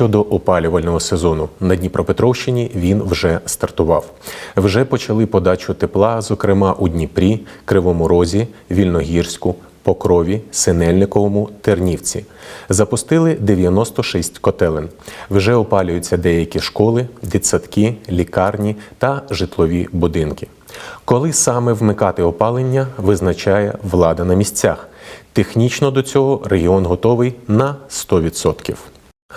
щодо опалювального сезону, на Дніпропетровщині він вже стартував. Вже почали подачу тепла, зокрема у Дніпрі, Кривому Розі, Вільногірську, Покрові, Синельниковому, Тернівці. Запустили 96 котелень. Вже опалюються деякі школи, дитсадки, лікарні та житлові будинки. Коли саме вмикати опалення, визначає влада на місцях. Технічно до цього регіон готовий на 100%.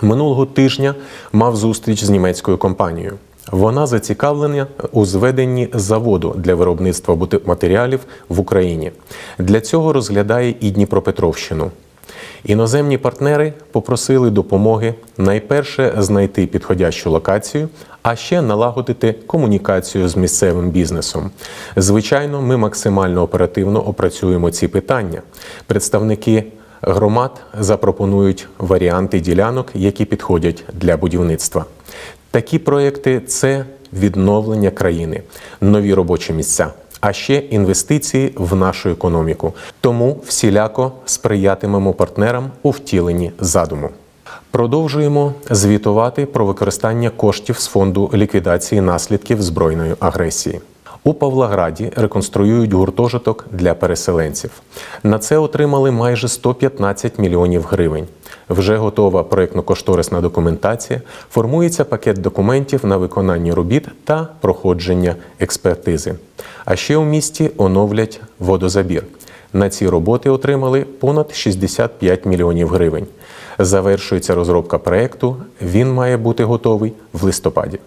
Минулого тижня мав зустріч з німецькою компанією. Вона зацікавлена у зведенні заводу для виробництва матеріалів в Україні. Для цього розглядає і Дніпропетровщину. Іноземні партнери попросили допомоги найперше знайти підходящу локацію, а ще налагодити комунікацію з місцевим бізнесом. Звичайно, ми максимально оперативно опрацюємо ці питання. Представники громад запропонують варіанти ділянок, які підходять для будівництва. Такі проекти це відновлення країни, нові робочі місця, а ще інвестиції в нашу економіку. Тому всіляко сприятимемо партнерам у втіленні задуму. Продовжуємо звітувати про використання коштів з фонду ліквідації наслідків збройної агресії. У Павлограді реконструюють гуртожиток для переселенців. На це отримали майже 115 мільйонів гривень. Вже готова проєктно-кошторисна документація, формується пакет документів на виконання робіт та проходження експертизи. А ще у місті оновлять водозабір. На ці роботи отримали понад 65 мільйонів гривень. Завершується розробка проєкту. Він має бути готовий в листопаді.